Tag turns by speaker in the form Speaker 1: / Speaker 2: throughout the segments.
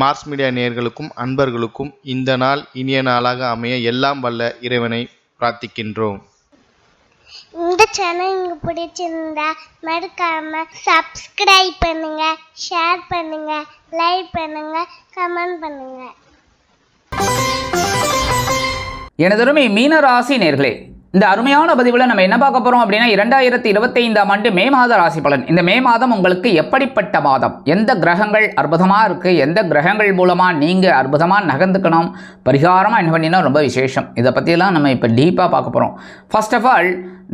Speaker 1: Mars media நேயர்களுக்கும் அன்பர்களுக்கும் இந்த நாள் இனிய நாளாக அமைய எல்லாம் வல்ல இறைவனை பிரார்த்திக்கின்றோம்.
Speaker 2: இந்த சேனல் உங்களுக்கு பிடிச்சிருந்தா மறக்காம சப்ஸ்கிரைப் பண்ணுங்க ஷேர் பண்ணுங்க லைக் பண்ணுங்க கமெண்ட் பண்ணுங்க.
Speaker 3: எனதருமை மீன ராசி நேர்களே இந்த அருமையான பதிவில் நம்ம என்ன பார்க்க போகிறோம் அப்படின்னா இரண்டாயிரத்தி இருபத்தைந்தாம் ஆண்டு மே மாத ராசி பலன். இந்த மே மாதம் உங்களுக்கு எப்படிப்பட்ட மாதம்? எந்த கிரகங்கள் அற்புதமாக இருக்குது எந்த கிரகங்கள் மூலமாக நீங்கள் அற்புதமாக நகர்ந்துக்கணும்? பரிகாரமாக என்ன பண்ணினா ரொம்ப விசேஷம். இதை பற்றியெல்லாம் நம்ம இப்போ டீப்பாக பார்க்க போகிறோம் ஃபர்ஸ்ட் ஆஃப் ஆல்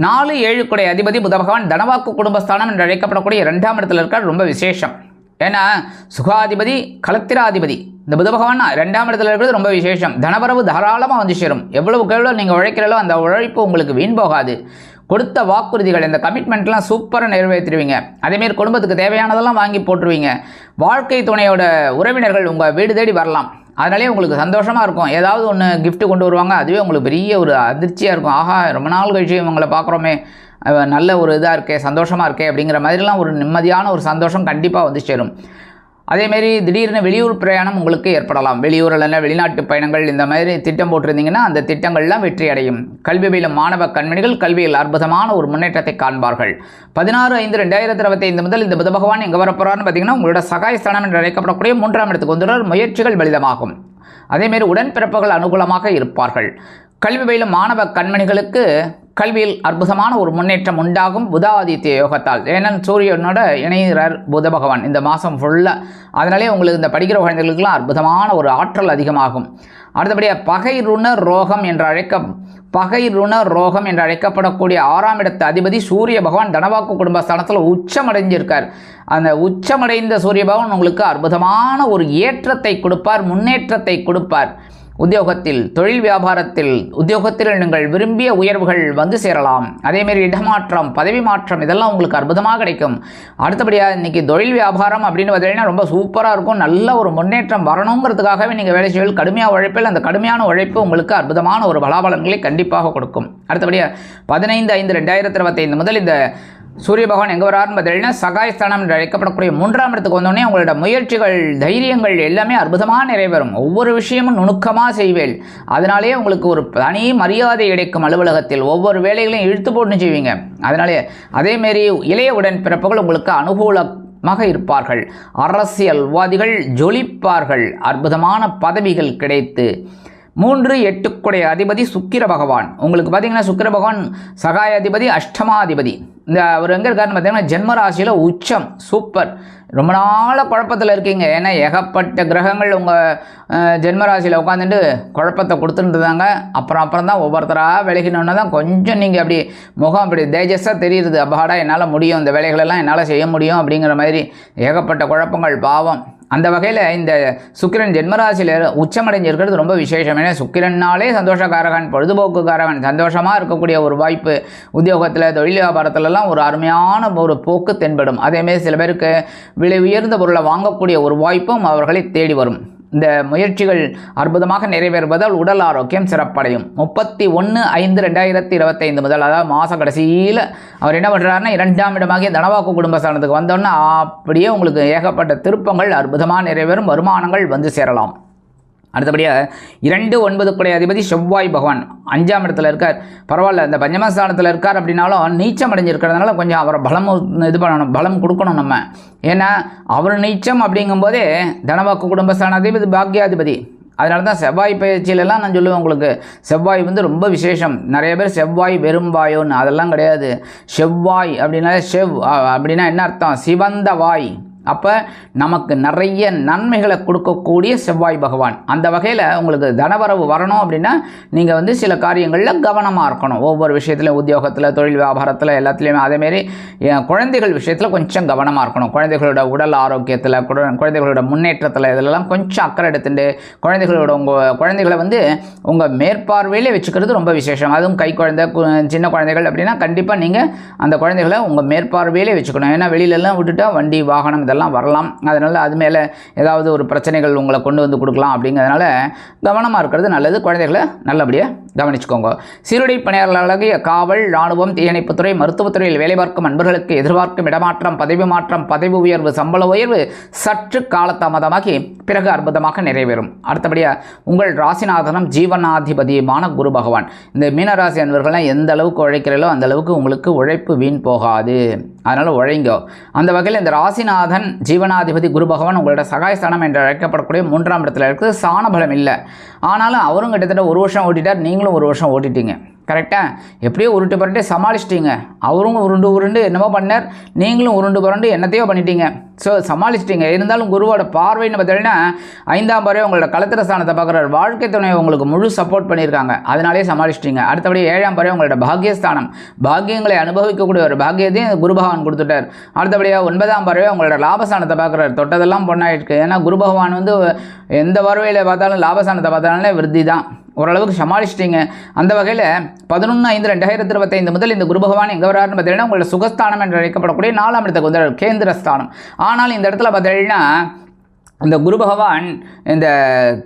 Speaker 3: நாலு ஏழு குடை அதிபதி புத பகவான் தனவாக்கு குடும்பஸ்தானம் என்று அழைக்கப்படக்கூடிய இரண்டாம் இடத்துல இருக்கார். ரொம்ப விசேஷம். ஏன்னா சுகாதிபதி கலத்திராதிபதி. இந்த புத பகவான் ரெண்டாம் இடத்துல இருக்கிறது ரொம்ப விசேஷம். தனவரவு தாராளமாக வந்து சேரும். எவ்வளவுக்கு எவ்வளோ நீங்கள் உழைக்கிறீங்களோ அந்த உழைப்பு உங்களுக்கு வீண் போகாது. கொடுத்த வாக்குறுதிகள் இந்த கமிட்மெண்ட்லாம் சூப்பராக நிறைவேற்றிடுவீங்க. அதேமாரி குடும்பத்துக்கு தேவையானதெல்லாம் வாங்கி போட்டுருவீங்க. வாழ்க்கை துணையோட உறவினர்கள் உங்கள் வீடு தேடி வரலாம். அதனாலே உங்களுக்கு சந்தோஷமாக இருக்கும். ஏதாவது ஒன்று கிஃப்ட்டு கொண்டு வருவாங்க. அதுவே உங்களுக்கு பெரிய ஒரு அதிர்ச்சியாக இருக்கும். ஆஹா ரொம்ப நாள் கழிச்சு இவங்களை பார்க்குறோமே நல்ல ஒரு இதாக இருக்கே சந்தோஷமாக இருக்கே அப்படிங்கிற மாதிரிலாம் ஒரு நிம்மதியான ஒரு சந்தோஷம் கண்டிப்பாக வந்து சேரும். அதேமாரி திடீர்னு வெளியூர் பிரயாணம் உங்களுக்கு ஏற்படலாம். வெளியூர் இல்லைன்னா வெளிநாட்டு பயணங்கள் இந்த மாதிரி திட்டம் போட்டிருந்தீங்கன்னா அந்த திட்டங்கள்லாம் வெற்றி அடையும். கல்வி பயிலும் மாணவ கண்மணிகள் கல்வியில் அற்புதமான ஒரு முன்னேற்றத்தை காண்பார்கள். பதினாறு ஐந்து ரெண்டாயிரத்தி இருபத்தி ஐந்து முதல் இந்த புத பகவான் எங்கே வரப்போறான்னு பார்த்தீங்கன்னா உங்களோட சகாயஸ்தானம் என்று அழைக்கப்படக்கூடிய மூன்றாம் இடத்துக்கு வந்துள்ள முயற்சிகள் பலிதமாகும். அதேமாரி உடன்பிறப்புகள் அனுகூலமாக இருப்பார்கள். கல்வி பயிலும் மாணவ கண்மணிகளுக்கு கல்வியில் அற்புதமான ஒரு முன்னேற்றம் உண்டாகும் புதாதித்ய யோகத்தால். ஏன்னா சூரியனோட இணைகிறார் புத பகவான். இந்த மாதம் ஃபுல்லாக அதனாலே உங்களுக்கு இந்த படிக்கிற குழந்தைகளுக்கெல்லாம் அற்புதமான ஒரு ஆற்றல் அதிகமாகும். அடுத்தபடியாக பகை ருண ரோகம் என்று அழைக்க பகை ருண ரோகம் என்று அழைக்கப்படக்கூடிய ஆறாம் இடத்து அதிபதி சூரிய பகவான் தனவாக்கு குடும்பஸ்தானத்தில் உச்சமடைஞ்சிருக்கார். அந்த உச்சமடைந்த சூரிய பகவான் உங்களுக்கு அற்புதமான ஒரு ஏற்றத்தை கொடுப்பார் முன்னேற்றத்தை கொடுப்பார். உத்தியோகத்தில் தொழில் வியாபாரத்தில் உத்தியோகத்தில் நீங்கள் விரும்பிய உயர்வுகள் வந்து சேரலாம். அதேமாரி இடமாற்றம் பதவி மாற்றம் இதெல்லாம் உங்களுக்கு அற்புதமாக கிடைக்கும். அடுத்தபடியாக இன்றைக்கி தொழில் வியாபாரம் அப்படின்னு பார்த்தீங்கன்னா ரொம்ப சூப்பராக இருக்கும். நல்ல ஒரு முன்னேற்றம் வரணுங்கிறதுக்காகவே நீங்கள் வேலை செய்வீர்கள். கடுமையாக உழைப்பில் அந்த கடுமையான உழைப்பு உங்களுக்கு அற்புதமான ஒரு பலாபலன்களை கண்டிப்பாக கொடுக்கும். அடுத்தபடியாக பதினைந்து ஐந்து ரெண்டாயிரத்தி இருபத்தைந்து முதல் இந்த சூரிய பகவான் எங்கே வராருன்னு பார்த்தீங்கன்னா சகாயஸ்தானம் என்று அழைக்கப்படக்கூடிய மூன்றாம் இடத்துக்கு வந்தோடனே உங்களோட முயற்சிகள் தைரியங்கள் எல்லாமே அற்புதமாக நிறைவேறும். ஒவ்வொரு விஷயமும் நுணுக்கமாக செய்வேன் அதனாலே உங்களுக்கு ஒரு தனி மரியாதை கிடைக்கும் அலுவலகத்தில். ஒவ்வொரு வேலைகளையும் இழுத்து போட்டு செய்வீங்க. அதனாலே அதேமாரி இளைய உடன் பிறப்புகள் உங்களுக்கு அனுகூலமாக இருப்பார்கள். அரசியல்வாதிகள் ஜொலிப்பார்கள். அற்புதமான பதவிகள் கிடைத்து மூன்று எட்டுக்குடைய அதிபதி சுக்கிர பகவான். உங்களுக்கு பார்த்தீங்கன்னா சுக்கிர பகவான் சகாயாதிபதி அஷ்டமாதிபதி. இந்த அவர் எங்கே இருக்காருன்னு பார்த்தீங்கன்னா ஜென்மராசியில் உச்சம் சூப்பர். ரொம்ப நாளாக குழப்பத்தில் இருக்கீங்க. ஏன்னா ஏகப்பட்ட கிரகங்கள் உங்கள் ஜென்ம ராசியில் உட்காந்துட்டு குழப்பத்தை கொடுத்துட்டுருந்தாங்க அப்புறம் அப்புறம் தான் ஒவ்வொருத்தராக விலகினோன்னா தான் கொஞ்சம் நீங்கள் அப்படி முகம் அப்படி தேஜஸாக தெரியுது. அப்பாடா என்னால் முடியும். இந்த வேலைகளெல்லாம் என்னால் செய்ய முடியும் அப்படிங்கிற மாதிரி ஏகப்பட்ட குழப்பங்கள் பாவம். அந்த வகையில் இந்த சுக்கிரன் ஜென்மராசியில் உச்சமடைஞ்சிருக்கிறது ரொம்ப விசேஷம். ஏன்னா சுக்கிரன்னாலே சந்தோஷக்காரகன் பொழுதுபோக்குக்காரகன் சந்தோஷமாக இருக்கக்கூடிய ஒரு வாய்ப்பு உத்தியோகத்தில் தொழில் வியாபாரத்துலலாம் ஒரு அருமையான ஒரு போக்கு தென்படும். அதேமாரி சில பேருக்கு விலை உயர்ந்த பொருளை வாங்கக்கூடிய ஒரு வாய்ப்பும் அவர்களை தேடி வரும். இந்த முயற்சிகள் அற்புதமாக நிறைவேறுவதால் உடல் ஆரோக்கியம் சிறப்படையும். முப்பத்தி ஒன்று ஐந்து ரெண்டாயிரத்தி இருபத்தைந்து முதல் அதாவது மாத கடைசியில் அவர் என்ன பண்ணுறாருன்னா இரண்டாம் இடமாகிய தனவாக்கு குடும்பஸ்தானத்துக்கு வந்தோன்னே அப்படியே உங்களுக்கு ஏகப்பட்ட திருப்பங்கள் அற்புதமாக நிறைவேறும் வருமானங்கள் வந்து சேரலாம். அடுத்தபடியாக இரண்டு ஒன்பது குடை அதிபதி செவ்வாய் பகவான் அஞ்சாம் இடத்துல இருக்கார். பரவாயில்ல இந்த பஞ்சமஸ்தானத்தில் இருக்கார் அப்படின்னாலும் நீச்சம் அடைஞ்சிருக்கிறதுனால கொஞ்சம் அவரை பலம் இது பண்ணணும் பலம் கொடுக்கணும் நம்ம. ஏன்னா அவர் நீச்சம் அப்படிங்கும்போதே தனவாக்கு குடும்பஸ்தான அதிபதி பாக்யாதிபதி. அதனால தான் செவ்வாய் பயிற்சியிலலாம் நான் சொல்லுவேன் உங்களுக்கு. செவ்வாய் வந்து ரொம்ப விசேஷம். நிறைய பேர் செவ்வாய் வெறும்பாயோன்னு அதெல்லாம் கிடையாது. செவ்வாய் அப்படின்னாலே செவ் அப்படின்னா என்ன அர்த்தம்? சிவந்த வாய். அப்போ நமக்கு நிறைய நன்மைகளை கொடுக்கக்கூடிய செவ்வாய் பகவான். அந்த வகையில் உங்களுக்கு தனவரவு வரணும் அப்படின்னா நீங்கள் வந்து சில காரியங்களில் கவனமாக இருக்கணும். ஒவ்வொரு விஷயத்துலையும் உத்தியோகத்தில் தொழில் வியாபாரத்தில் எல்லாத்துலேயுமே அதேமாரி குழந்தைகள் விஷயத்தில் கொஞ்சம் கவனமாக இருக்கணும். குழந்தைகளோட உடல் ஆரோக்கியத்தில் குழந்தைகளோட முன்னேற்றத்தில் இதிலெல்லாம் கொஞ்சம் அக்கறை எடுத்துட்டு குழந்தைகளோட உங்கள் குழந்தைகளை வந்து உங்கள் மேற்பார்வையிலே வச்சுக்கிறது ரொம்ப விசேஷம். அதுவும் கை குழந்தை கு- சின்ன குழந்தைகள் அப்படின்னா கண்டிப்பாக நீங்கள் அந்த குழந்தைகளை உங்கள் மேற்பார்வையிலே வச்சுக்கணும். ஏன்னா வெளியிலலாம் விட்டுட்டா வண்டி வாகனம் இதெல்லாம் எல்லாம் வரலாம். அதனால் அது மேலே ஏதாவது ஒரு பிரச்சனைகள் உங்களை கொண்டு வந்து கொடுக்கலாம் அப்படிங்கிறதுனால கவனமாக இருக்கிறது நல்லது. குழந்தைகளை நல்லபடியாக கவனிச்சுக்கோங்க. சீருடை பணியாளர்களாகிய காவல் இராணுவம் தீயணைப்புத்துறை மருத்துவத்துறையில் வேலை பார்க்கும் அன்பர்களுக்கு எதிர்பார்க்கும் இடமாற்றம் பதவி மாற்றம் பதவி உயர்வு சம்பள உயர்வு சற்று காலதாமதமாகி பிறகு அற்புதமாக நிறைவேறும். அடுத்தபடியாக உங்கள் ராசிநாதனம் ஜீவனாதிபதியுமான குரு பகவான். இந்த மீனராசி அன்பர்கள்லாம் எந்த அளவுக்கு உழைக்கிறீர்களோ அந்த அளவுக்கு உங்களுக்கு உழைப்பு வீண் போகாது. அதனால் உழைங்கோ. அந்த வகையில் இந்த ராசிநாதன் ஜீவனாதிபதி குரு பகவான் உங்களோட சகாயஸ்தானம் என்று அழைக்கப்படக்கூடிய மூன்றாம் இடத்துல இருக்குது சாணபலம் இல்லை. ஆனாலும் அவரும் கிட்டத்தட்ட ஒரு வருஷம் ஓட்டிட்டார். நீங்களும் ஒரு வருஷம் ஓட்டிட்டீங்க. கரெக்டாக எப்படியோ உருட்டு புரண்டு சமாளிச்சிட்டீங்க. அவரும் உருண்டு உருண்டு என்னமோ பண்ணார். நீங்களும் உருண்டு புரண்டு என்னத்தையோ பண்ணிட்டீங்க. ஸோ சமாளிச்சிட்டிங்க. இருந்தாலும் குருவோட பார்வைன்னு பார்த்தீங்கன்னா ஐந்தாம் பறவை உங்களோட கலத்திர ஸ்தானத்தை பார்க்குறாரு. வாழ்க்கை துணை உங்களுக்கு முழு சப்போர்ட் பண்ணியிருக்காங்க. அதனாலே சமாளிச்சிட்டிங்க. அடுத்தபடி ஏழாம் பறவை உங்களோட பாக்கியஸ்தானம். பாக்கியங்களை அனுபவிக்கக்கூடிய ஒரு பாக்கியத்தையும் குரு பகவான் கொடுத்துட்டார். அடுத்தபடியாக ஒன்பதாம் பறவை உங்களோட லாபஸ்தானத்தை பார்க்குறாரு. தொட்டதெல்லாம் பொண்ணாயிருக்கு. ஏன்னா குரு பகவான் வந்து எந்த பறவையில் பார்த்தாலும் லாபஸ்தானத்தை பார்த்தாலும் விருத்தி தான் ஓரளவுக்கு சமாளிச்சிட்டீங்க. அந்த வகையில் பதினொன்று ஐந்து ரெண்டாயிரத்தி இருபத்தைந்து முதல் இந்த குரு பகவான் எங்கே வராருன்னு பார்த்தீங்கன்னா உங்களோட சுகஸ்தானம் என்று அழைக்கப்படக்கூடிய நாலாம் இடத்துக்கு வந்து கேந்திரஸ்தானம். ஆனால் இந்த இடத்துல பார்த்தீங்கன்னா இந்த குரு பகவான் இந்த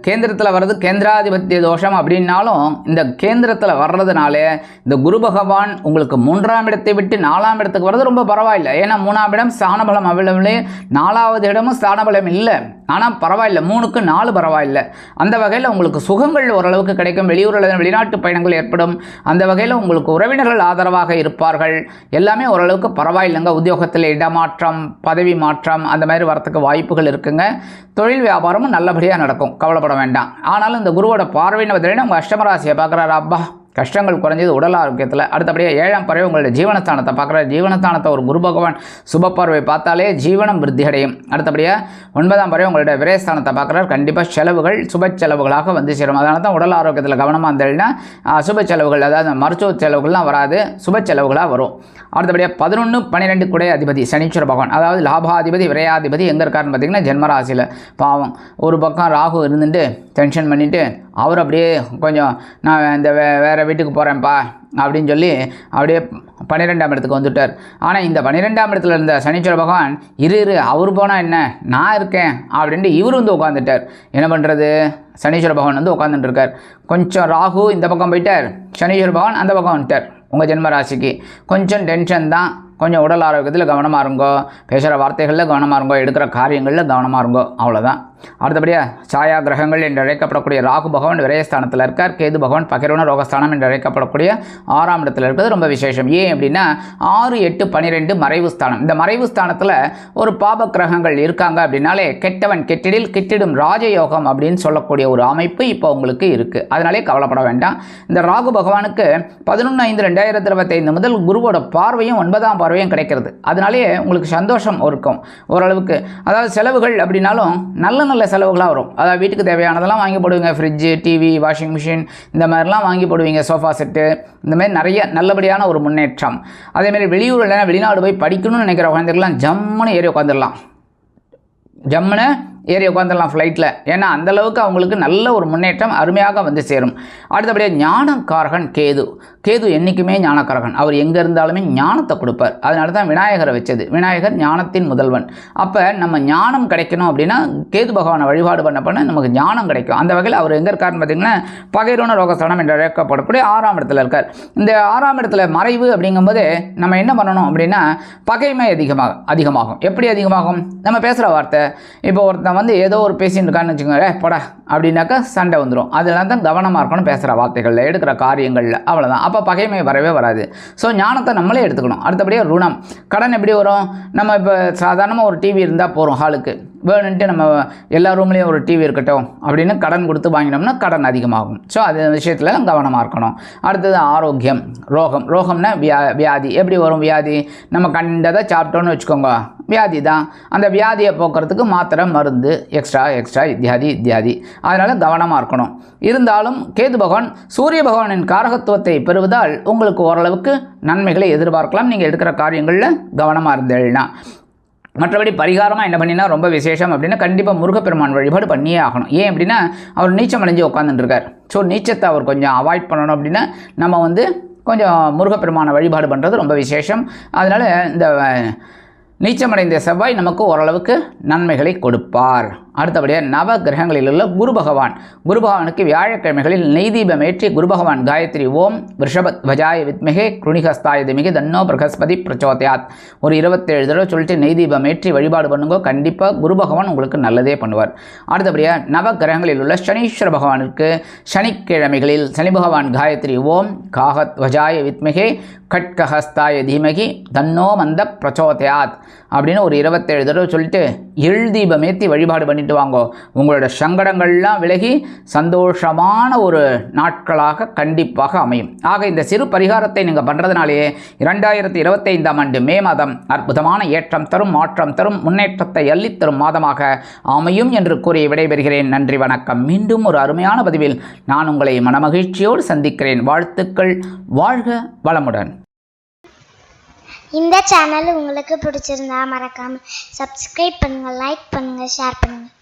Speaker 3: கேந்திரத்தில் வர்றது கேந்திராதிபத்திய தோஷம் அப்படின்னாலும் இந்த கேந்திரத்தில் வர்றதுனாலே இந்த குரு பகவான் உங்களுக்கு மூன்றாம் இடத்தை விட்டு நாலாம் இடத்துக்கு வர்றது ரொம்ப பரவாயில்லை. ஏன்னா மூணாம் இடம் ஸ்தானபலம் அவ்வளவு நாலாவது இடமும் ஸ்தானபலம் இல்லை. ஆனால் பரவாயில்ல. மூணுக்கு நாலு பரவாயில்லை. அந்த வகையில் உங்களுக்கு சுகங்கள் ஓரளவுக்கு கிடைக்கும். வெளியூர் அல்லது வெளிநாட்டு பயணங்கள் ஏற்படும். அந்த வகையில் உங்களுக்கு உறவினர்கள் ஆதரவாக இருப்பார்கள். எல்லாமே ஓரளவுக்கு பரவாயில்லைங்க. உத்தியோகத்தில் இடமாற்றம் பதவி மாற்றம் அந்த மாதிரி வரத்துக்கு வாய்ப்புகள் இருக்குங்க. தொழில் வியாபாரமும் நல்லபடியாக நடக்கும். கவலைப்பட வேண்டாம். ஆனாலும் இந்த குருவோட பார்வைன்னு பார்த்தீங்கன்னா உங்கள் அஷ்டமராசியை பார்க்குறாரு. அப்பா கஷ்டங்கள் குறைஞ்சது உடல் ஆரோக்கியத்தில். அடுத்தபடியாக ஏழாம் பறவை உங்களுடைய ஜீவனஸ்தானத்தை பார்க்குற ஜீவனஸ்தானத்தை ஒரு குரு பகவான் சுப பார்வை பார்த்தாலே ஜீவனம் விருத்தி அடையும். அடுத்தபடியாக ஒன்பதாம் பறவை உங்களுடைய விரயஸ்தானத்தை பார்க்குறாரு. கண்டிப்பாக செலவுகள் சுப செலவுகளாக வந்து சேரும். அதனால தான் உடல் ஆரோக்கியத்தில் கவனமாக இருந்ததுன்னா சுப செலவுகள் அதாவது மருத்துவ செலவுகள்லாம் வராது. சுப செலவுகளாக வரும். அடுத்தபடியாக பதினொன்று பன்னிரெண்டு குடை அதிபதி சனீஸ்வர பகவான். அதாவது லாபாதிபதி விரையாதிபதி எங்கே இருக்காருன்னு பார்த்தீங்கன்னா ஜென்மராசியில். பாவம். ஒரு பக்கம் ராகு இருந்துட்டு டென்ஷன் பண்ணிவிட்டு அவர் அப்படியே கொஞ்சம் நான் இந்த வே வேறு வீட்டுக்கு போகிறேன்ப்பா அப்படின்னு சொல்லி அப்படியே பன்னிரெண்டாம் இடத்துக்கு வந்துட்டார். ஆனால் இந்த பன்னிரெண்டாம் இடத்துல இருந்த சனீஸ்வர பகவான் இரு இரு அவர் போனால் என்ன? நான் இருக்கேன் அப்படின்ட்டு இவர் வந்து உட்காந்துட்டார் என்ன பண்ணுறது சனீஸ்வர பகவான் வந்து உட்காந்துட்டுருக்கார் கொஞ்சம் ராகு இந்த பக்கம் போயிட்டார். சனீஸ்வர பகவான் அந்த பக்கம் வந்துட்டார். உங்கள் ஜென்ம ராசிக்கு. கொஞ்சம் டென்ஷன் தான். கொஞ்சம் உடல் ஆரோக்கியத்தில் கவனமாக இருங்கோ. பேசுகிற வார்த்தைகளில் கவனமாக இருங்கோ. எடுக்கிற காரியங்களில் கவனமாக இருங்கோ. அவ்வளோதான் அடுத்தபடியாக சாயா கிரகங்கள் என்று அழைக்கப்படக்கூடிய ராகு பகவான் விரயஸ்தானத்தில் இருக்கார். கேது பகவான் பகிரவன ரோகஸ்தானம் என்று அழைக்கப்படக்கூடிய ஆறாம் இடத்துல இருக்கிறது. ரொம்ப விசேஷம். ஏன் அப்படின்னா ஆறு எட்டு பனிரெண்டு மறைவு ஸ்தானம். இந்த மறைவு ஸ்தானத்தில் ஒரு பாப கிரகங்கள் இருக்காங்க அப்படின்னாலே கெட்டவன் கெட்டிடில் கெட்டிடும் ராஜயோகம் அப்படின்னு சொல்லக்கூடிய ஒரு அமைப்பு இப்போ உங்களுக்கு இருக்குது அதனாலே கவலைப்பட வேண்டாம். இந்த ராகு பகவானுக்கு பதினொன்று ஐந்து ரெண்டாயிரத்தி இருபத்தைந்து முதல் குருவோட பார்வையும் ஒன்பதாம் பார்வையும் கிடைக்கிறது. அதனாலே உங்களுக்கு சந்தோஷம் இருக்கும் ஓரளவுக்கு. அதாவது செலவுகள் அப்படின்னாலும் நல்ல நல்ல செலவுகளாக வரும். அதாவது வீட்டுக்கு தேவையானதெல்லாம் வாங்கி போடுவீங்க. ஃப்ரிட்ஜு டிவி வாஷிங் மிஷின் இந்த மாதிரிலாம் வாங்கி போடுவீங்க. சோஃபா செட்டு இந்த மாதிரி நிறைய நல்லபடியான ஒரு முன்னேற்றம். அதேமாதிரி வெளியூர் இல்லைனா வெளிநாடு போய் படிக்கணும்னு நினைக்கிற குழந்தைகள்லாம் ஜம்முன்னு ஏறி உட்காந்துடலாம் ஜம்முன்னு ஏறி உட்காந்துடலாம் ஃப்ளைட்டில் ஏன்னா அந்தளவுக்கு அவங்களுக்கு நல்ல ஒரு முன்னேற்றம் அருமையாக வந்து சேரும். அடுத்தபடியாக ஞானக்காரகன் கேது. கேது என்றைக்குமே ஞானக்காரகன். அவர் எங்கே இருந்தாலுமே ஞானத்தை கொடுப்பார். அதனால தான் விநாயகரை வச்சது. விநாயகர் ஞானத்தின் முதல்வன். அப்போ நம்ம ஞானம் கிடைக்கணும் அப்படின்னா கேது பகவானை வழிபாடு பண்ண பண்ண நமக்கு ஞானம் கிடைக்கும். அந்த வகையில் அவர் எங்கே இருக்காருன்னு பார்த்தீங்கன்னா பகைரோன ரோகஸ்தானம் என்று அழைக்கப்படக்கூடிய ஆறாம் இடத்துல இருக்கார். இந்த ஆறாம் இடத்துல மறைவு அப்படிங்கும்போது நம்ம என்ன பண்ணணும் அப்படின்னா பகைமை அதிகமாக அதிகமாகும். எப்படி அதிகமாகும்? நம்ம பேசுகிற வார்த்தை இப்போ ஒருத்தன் வந்து ஏதோ ஒரு பேசின்னு இருக்கான்னு வச்சுக்கோங்க "ஏய், போடா அப்படின்னாக்கா சண்டை வந்துடும் அதெல்லாம் தான் கவனமாக இருக்கணும் பேசுகிற வார்த்தைகளில் எடுக்கிற காரியங்களில் அவ்வளோதான் அப்போ பகைமை வரவே வராது. ஸோ ஞானத்தை நம்மளே எடுத்துக்கணும். அடுத்தபடியாக ருணம். கடன் எப்படி வரும்? நம்ம இப்போ சாதாரணமாக ஒரு டிவி இருந்தால் போகிறோம் ஹாலுக்கு வேணுன்ட்டு நம்ம எல்லா ரூம்லேயும் ஒரு டிவி இருக்கட்டும் அப்படின்னு கடன் கொடுத்து வாங்கினோம்னா கடன் அதிகமாகும். ஸோ அது விஷயத்தில் கவனமாக இருக்கணும். அடுத்தது ஆரோக்கியம் ரோகம். ரோகம்னா வியா வியாதி. எப்படி வரும் வியாதி? நம்ம கண்டதை சாப்பிட்டோன்னு வச்சுக்கோங்க. வியாதி தான். அந்த வியாதியை போக்குறதுக்கு மாத்திரை மருந்து எக்ஸ்ட்ரா எக்ஸ்ட்ரா இத்தியாதி இத்தியாதி. அதனால் கவனமாக இருக்கணும். இருந்தாலும் கேது பகவான் சூரிய பகவானின் காரகத்துவத்தை பெறுவதால் உங்களுக்கு ஓரளவுக்கு நன்மைகளை எதிர்பார்க்கலாம். நீங்கள் எடுக்கிற காரியங்களில் கவனமாக இருந்தேன்னா. மற்றபடி பரிகாரமாக என்ன பண்ணினா ரொம்ப விசேஷம் அப்படின்னா கண்டிப்பாக முருகப்பெருமான் வழிபாடு பண்ணியே ஆகணும். ஏன் அப்படின்னா அவர் நீச்சம் அடைஞ்சு உட்காந்துட்டுருக்கார் ஸோ நீச்சத்தை அவர் கொஞ்சம் அவாய்ட் பண்ணணும் அப்படின்னா நம்ம வந்து கொஞ்சம் முருகப்பெருமானை வழிபாடு பண்ணுறது ரொம்ப விசேஷம். அதனால் இந்த நீச்சமடைந்த செவ்வாய் நமக்கு ஓரளவுக்கு நன்மைகளை கொடுப்பார். அடுத்தபடியாக நவ கிரகங்களில் உள்ள குரு பகவான். குரு பகவானுக்கு வியாழக்கிழமைகளில் நெய் தீபம் ஏற்றி குரு பகவான் காயத்ரி ஓம் ரிஷபத் வஜாய வித்மிகே குருணிகஸ்தாய திமிகே தன்னோ பிரகஸ்பதி பிரச்சோதயாத். ஒரு இருபத்தேழு தடவை சொல்லிட்டு நெய் தீபம் ஏற்றி வழிபாடு பண்ணுங்க. கண்டிப்பாக குரு பகவான் உங்களுக்கு நல்லதே பண்ணுவார். அடுத்தபடியாக நவ கிரகங்களில் உள்ள சனீஸ்வர பகவானுக்கு சனிக்கிழமைகளில் சனி பகவான் காயத்ரி ஓம் காகத் வஜாய வித்மிகே கட்கஹஸ்தாய தீமகி தன்னோ மந்த பிரச்சோதயாத். அப்படின்னு ஒரு இருபத்தேழு தடவை சொல்லிட்டு எழுதீபம் ஏற்றி வழிபாடு பண்ணிட்டு வாங்கோ உங்களோட சங்கடங்கள்லாம் விலகி சந்தோஷமான ஒரு நாட்களாக கண்டிப்பாக அமையும். ஆக இந்த சிறு பரிகாரத்தை நீங்கள் பண்ணுறதுனாலேயே இரண்டாயிரத்தி இருபத்தைந்தாம் ஆண்டு மே மாதம் அற்புதமான ஏற்றம் தரும் மாற்றம் தரும் முன்னேற்றத்தை அள்ளித்தரும் மாதமாக அமையும் என்று கூறி விடைபெறுகிறேன். நன்றி வணக்கம். மீண்டும் ஒரு அருமையான பதிவில் நான் உங்களை மனமகிழ்ச்சியோடு சந்திக்கிறேன். வாழ்த்துக்கள். வாழ்க வளமுடன்.
Speaker 2: இந்த சேனல் உங்களுக்கு பிடிச்சிருந்தா மறக்காமல் சப்ஸ்கிரைப் பண்ணுங்க லைக் பண்ணுங்க ஷேர் பண்ணுங்கள்